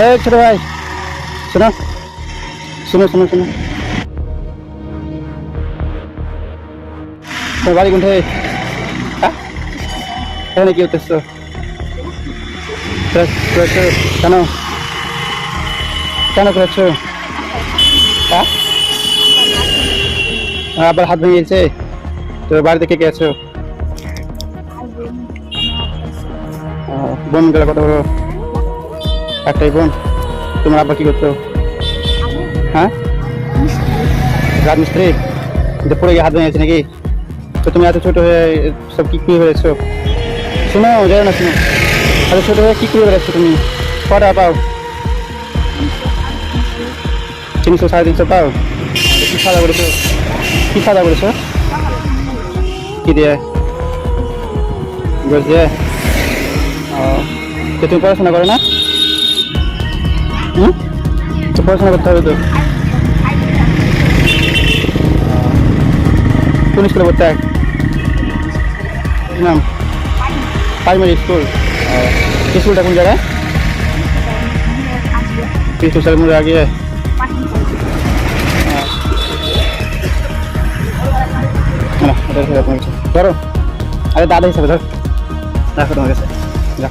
এই ছোট ভাই, শোনো। শোনো শোনো শোনো। তোমার বাড়ি কোনটায়? হ্যাঁ? এখানে কি করেছ কেন? কেন করেছ? হ্যাঁ? আবার হাত ভেঙে গেছে। তো বাড়িতে কে কে আছো? বোন গেলে কত বড় একটাই বোন তোমার আব্বা কি করতো? হ্যাঁ? রাজমিস্ত্রি যে পড়ে গিয়ে হাত ভেঙে গেছে নাকি? তো তুমি এত ছোট হয়ে সব কি করে বেড়েছো শোনো যাই না, শোনো। এত ছোট হয়ে কি করে বেড়াচ্ছো তুমি? কটা পাও? তিনশো, সাড়ে তিনশো পাও? কি দাওয়া করেছ? কি দাওয়া করেছ? কি দিয়ে? গোস ও, তো তুমি পড়াশোনা করো না? পড়াশোনা করতে হবে তো কোন স্কুলে পড়তে হয় কি নাম প্রাইমারি স্কুল স্কুলটা কোন জায়গায় পিছু সাল মোড়ে আগে না এটা সেরকম কিছু ধরো আরে দাদা হিসাবে ধর রাখো তোমার কাছে যা